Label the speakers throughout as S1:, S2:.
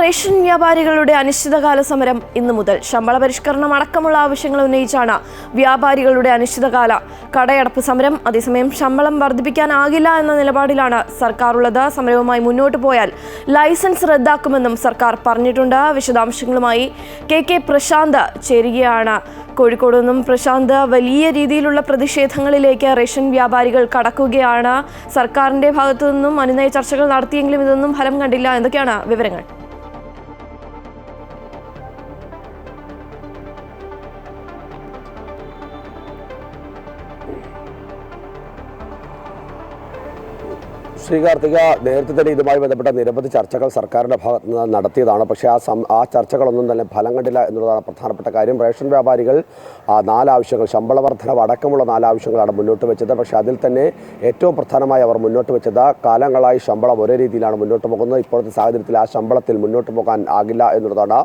S1: Ration വ്യാപാരികളുടെ അനിശ്ചിതകാല സമരം ഇന്നു മുതൽ. ശമ്പള പരിഷ്കരണം അടക്കമുള്ള ആവശ്യങ്ങൾ ഉന്നയിച്ചാണ് വ്യാപാരികളുടെ അനിശ്ചിതകാല. കടയടപ്പ് സമരം അതേസമയം ശമ്പളം വർദ്ധിപ്പിക്കാനാകില്ല എന്ന നിലപാടിലാണ് സർക്കാർ ഉള്ളത് സമരവുമായി മുന്നോട്ട് പോയാൽ ലൈസൻസ് റദ്ദാക്കുമെന്നും സർക്കാർ പറഞ്ഞിട്ടുണ്ട്. വിശദാംശങ്ങളുമായി കെ കെ പ്രശാന്ത് ചേരുകയാണ്. കോഴിക്കോട് നിന്നും പ്രശാന്ത് വലിയ രീതിയിലുള്ള പ്രതിഷേധങ്ങളിലേക്ക് റേഷൻ വ്യാപാരികൾ കടക്കുകയാണ്. സർക്കാരിന്റെ ഭാഗത്തു നിന്നും അനുനയ ചർച്ചകൾ നടത്തിയെങ്കിലും ഇതൊന്നും ഫലം കണ്ടില്ല. എന്തൊക്കെയാണ് വിവരങ്ങൾ?
S2: ശ്രീകാർത്തിക നേരത്തെ തന്നെ ഇതുമായി ബന്ധപ്പെട്ട നിരവധി ചർച്ചകൾ സർക്കാരിന്റെ ഭാഗത്ത് നിന്ന് നടത്തിയതാണ്. പക്ഷേ ആ സം ആ ചർച്ചകളൊന്നും തന്നെ ഫലം കണ്ടില്ല എന്നുള്ളതാണ് പ്രധാനപ്പെട്ട കാര്യം. റേഷൻ വ്യാപാരികൾ ആ നാലാവശ്യങ്ങൾ ശമ്പള വർധനവ് അടക്കമുള്ള നാലാവശ്യങ്ങളാണ് മുന്നോട്ട് വെച്ചത്. പക്ഷേ അതിൽ തന്നെ ഏറ്റവും പ്രധാനമായി അവർ മുന്നോട്ട് വെച്ചത് കാലങ്ങളായി ശമ്പളം ഒരേ രീതിയിലാണ് മുന്നോട്ട് പോകുന്നത്. ഇപ്പോഴത്തെ സാഹചര്യത്തിൽ ആ ശമ്പളത്തിൽ മുന്നോട്ട് പോകാൻ ആകില്ല എന്നുള്ളതാണ്.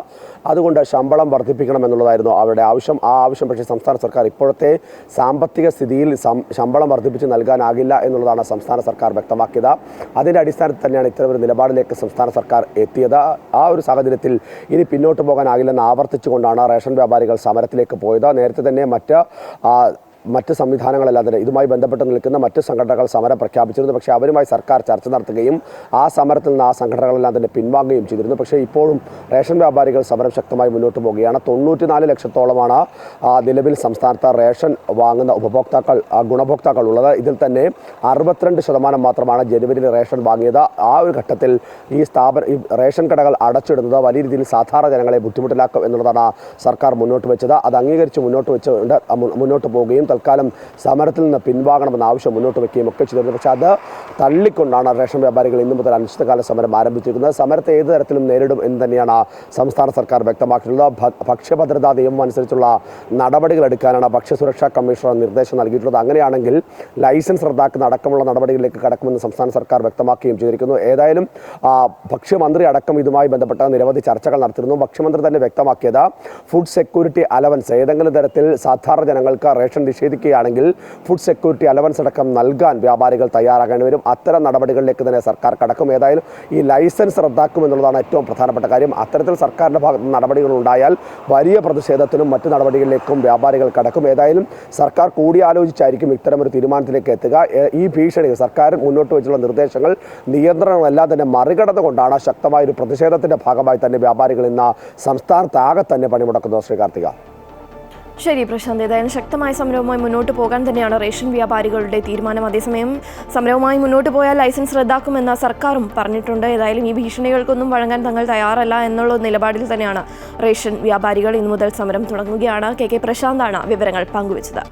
S2: അതുകൊണ്ട് ശമ്പളം വർദ്ധിപ്പിക്കണം എന്നുള്ളതായിരുന്നു അവരുടെ ആവശ്യം. ആ ആവശ്യം പക്ഷേ സംസ്ഥാന സർക്കാർ ഇപ്പോഴത്തെ സാമ്പത്തിക സ്ഥിതിയിൽ ശമ്പളം വർദ്ധിപ്പിച്ച് നൽകാനാകില്ല എന്നുള്ളതാണ് സംസ്ഥാന സർക്കാർ വ്യക്തമാക്കിയത്. അതിന്റെ അടിസ്ഥാനത്തിൽ തന്നെയാണ് ഇത്തരമൊരു നിലപാടിലേക്ക് സംസ്ഥാന സർക്കാർ എത്തിയത്. ആ ഒരു സാഹചര്യത്തിൽ ഇനി പിന്നോട്ട് പോകാനാകില്ലെന്ന് ആവർത്തിച്ചുകൊണ്ടാണ് റേഷൻ വ്യാപാരികൾ സമരത്തിലേക്ക് പോയത്. നേരത്തെ തന്നെ മറ്റ് മറ്റ് സംവിധാനങ്ങളെല്ലാം തന്നെ ഇതുമായി ബന്ധപ്പെട്ട് നിൽക്കുന്ന മറ്റ് സംഘടനകൾ സമരം പ്രഖ്യാപിച്ചിരുന്നു. പക്ഷേ അവരുമായി സർക്കാർ ചർച്ച നടത്തുകയും ആ സമരത്തിൽ നിന്ന് ആ സംഘടനകളെല്ലാം തന്നെ പിൻവാങ്ങുകയും ചെയ്തിരുന്നു. പക്ഷേ ഇപ്പോഴും റേഷൻ വ്യാപാരികൾ സമരം ശക്തമായി മുന്നോട്ട് പോവുകയാണ് തൊണ്ണൂറ്റിനാല് ലക്ഷത്തോളമാണ് നിലവിൽ സംസ്ഥാനത്ത് റേഷൻ വാങ്ങുന്ന ഉപഭോക്താക്കൾ ഗുണഭോക്താക്കൾ ഉള്ളത്. ഇതിൽ തന്നെ അറുപത്തിരണ്ട് ശതമാനം മാത്രമാണ് ജനുവരിയിൽ റേഷൻ വാങ്ങിയത്. ആ ഒരു ഘട്ടത്തിൽ ഈ സ്ഥാപന ഈ റേഷൻ കടകൾ അടച്ചിടുന്നത് വലിയ രീതിയിൽ സാധാരണ ജനങ്ങളെ ബുദ്ധിമുട്ടിലാക്കും എന്നുള്ളതാണ് സർക്കാർ മുന്നോട്ട് വെച്ചത്. അത് അംഗീകരിച്ച് മുന്നോട്ട് വെച്ചുകൊണ്ട് മുന്നോട്ട് പോവുകയും തൽക്കാലം സമരത്തിൽ നിന്ന് പിൻവാങ്ങണമെന്ന ആവശ്യം മുന്നോട്ട് വയ്ക്കുകയും ഒക്കെ ചെയ്തിരുന്നു. പക്ഷേ അത് തള്ളിക്കൊണ്ടാണ് റേഷൻ വ്യാപാരികൾ ഇന്നു മുതൽ അനിശ്ചിതകാല സമരം ആരംഭിച്ചിരിക്കുന്നത്. സമരത്തെ ഏത് തരത്തിലും നേരിടും എന്ന് തന്നെയാണ് സംസ്ഥാന സർക്കാർ വ്യക്തമാക്കിയിട്ടുള്ളത്. ഭക്ഷ്യഭദ്രതാ നിയമം അനുസരിച്ചുള്ള നടപടികൾ എടുക്കാനാണ് ഭക്ഷ്യസുരക്ഷാ കമ്മീഷണർ നിർദ്ദേശം നൽകിയിട്ടുള്ളത്. അങ്ങനെയാണെങ്കിൽ ലൈസൻസ് റദ്ദാക്കുന്ന അടക്കമുള്ള നടപടികളിലേക്ക് കടക്കുമെന്ന് സംസ്ഥാന സർക്കാർ വ്യക്തമാക്കുകയും ചെയ്തിരിക്കുന്നു. ഏതായാലും ഭക്ഷ്യമന്ത്രി അടക്കം ഇതുമായി ബന്ധപ്പെട്ട നിരവധി ചർച്ചകൾ നടത്തിയിരുന്നു. ഭക്ഷ്യമന്ത്രി തന്നെ വ്യക്തമാക്കിയത് ഫുഡ് സെക്യൂരിറ്റി അലവൻസ് ഏതെങ്കിലും തരത്തിൽ സാധാരണ ജനങ്ങൾക്ക് റേഷൻ നിഷേധിക്കുകയാണെങ്കിൽ ഫുഡ് സെക്യൂരിറ്റി അലവൻസ് അടക്കം നൽകാൻ വ്യാപാരികൾ തയ്യാറാകേണ്ടി വരും. അത്തരം നടപടികളിലേക്ക് തന്നെ സർക്കാർ കടക്കും. ഏതായാലും ഈ ലൈസൻസ് റദ്ദാക്കും എന്നുള്ളതാണ് ഏറ്റവും പ്രധാനപ്പെട്ട കാര്യം. അത്തരത്തിൽ സർക്കാരിന്റെ ഭാഗത്ത് നടപടികൾ ഉണ്ടായാൽ വലിയ പ്രതിഷേധത്തിനും മറ്റ് നടപടികളിലേക്കും വ്യാപാരികൾ കടക്കും. ഏതായാലും സർക്കാർ കൂടിയാലോചിച്ചായിരിക്കും ഇത്തരമൊരു തീരുമാനത്തിലേക്ക് എത്തുക. ഈ ഭീഷണി സർക്കാർ മുന്നോട്ട് വെച്ചുള്ള നിർദ്ദേശങ്ങൾ നിയന്ത്രണങ്ങളെല്ലാം തന്നെ മറികടന്നുകൊണ്ടാണ് ശക്തമായ ഒരു പ്രതിഷേധത്തിന്റെ ഭാഗമായി തന്നെ വ്യാപാരികൾ ഇന്ന് സംസ്ഥാനത്താകെ തന്നെ പണിമുടക്കുന്നത്. ശ്രീ കാർത്തിക.
S1: ശരി പ്രശാന്ത്. ഏതായാലും ശക്തമായ സമരവുമായി മുന്നോട്ട് പോകാൻ തന്നെയാണ് റേഷൻ വ്യാപാരികളുടെ തീരുമാനം. അതേസമയം സമരവുമായി മുന്നോട്ട് പോയാൽ ലൈസൻസ് റദ്ദാക്കുമെന്ന് സർക്കാരും പറഞ്ഞിട്ടുണ്ട്. ഏതായാലും ഈ ഭീഷണികൾക്കൊന്നും വഴങ്ങാൻ തങ്ങൾ തയ്യാറല്ല എന്നുള്ള നിലപാടിൽ തന്നെയാണ് റേഷൻ വ്യാപാരികൾ. ഇന്നു മുതൽ സമരം തുടങ്ങുകയാണ്. കെ കെ പ്രശാന്താണ് വിവരങ്ങൾ പങ്കുവച്ചത്.